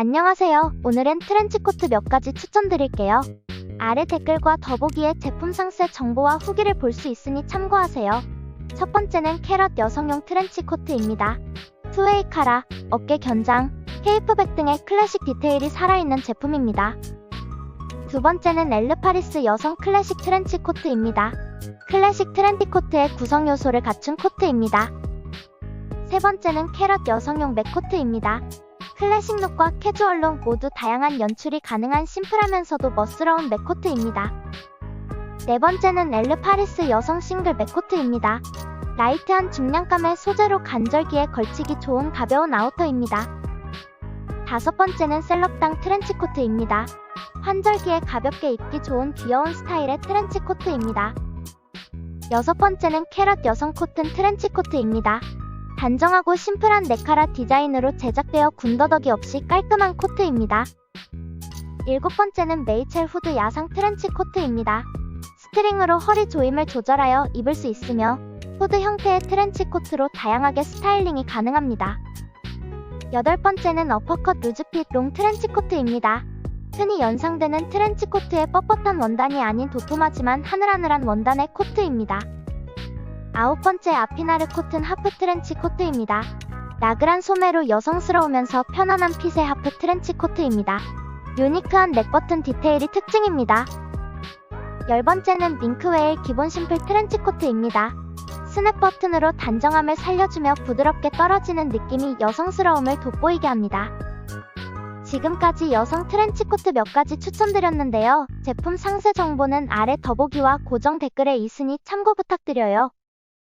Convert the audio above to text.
안녕하세요. 오늘은 트렌치코트 몇 가지 추천드릴게요. 아래 댓글과 더보기에 제품 상세 정보와 후기를 볼 수 있으니 참고하세요. 첫 번째는 캐럿 여성용 트렌치코트입니다. 투웨이 카라, 어깨 견장, 케이프백 등의 클래식 디테일이 살아있는 제품입니다. 두 번째는 엘르파리스 여성 클래식 트렌치 코트입니다. 클래식 트렌디 코트의 구성 요소를 갖춘 코트입니다. 세 번째는 캐럿 여성용 맥코트입니다. 클래식 룩과 캐주얼 룩 모두 다양한 연출이 가능한 심플하면서도 멋스러운 맥코트입니다. 네 번째는 엘르 파리스 여성 싱글 맥코트입니다. 라이트한 중량감의 소재로 간절기에 걸치기 좋은 가벼운 아우터입니다. 다섯 번째는 셀럽당 트렌치 코트입니다. 환절기에 가볍게 입기 좋은 귀여운 스타일의 트렌치 코트입니다. 여섯 번째는 캐럿 여성 코튼 트렌치 코트입니다. 단정하고 심플한 네카라 디자인으로 제작되어 군더더기 없이 깔끔한 코트입니다. 일곱 번째는 메이첼 후드 야상 트렌치 코트입니다. 스트링으로 허리 조임을 조절하여 입을 수 있으며 후드 형태의 트렌치 코트로 다양하게 스타일링이 가능합니다. 여덟 번째는 어퍼컷 루즈핏 롱 트렌치 코트입니다. 흔히 연상되는 트렌치 코트의 뻣뻣한 원단이 아닌 도톰하지만 하늘하늘한 원단의 코트입니다. 아홉 번째 아피나르 코튼 하프 트렌치 코트입니다. 나그란 소매로 여성스러우면서 편안한 핏의 하프 트렌치 코트입니다. 유니크한 넥 버튼 디테일이 특징입니다. 열 번째는 밍크웨일 기본 심플 트렌치 코트입니다. 스냅 버튼으로 단정함을 살려주며 부드럽게 떨어지는 느낌이 여성스러움을 돋보이게 합니다. 지금까지 여성 트렌치 코트 몇 가지 추천드렸는데요. 제품 상세 정보는 아래 더보기와 고정 댓글에 있으니 참고 부탁드려요.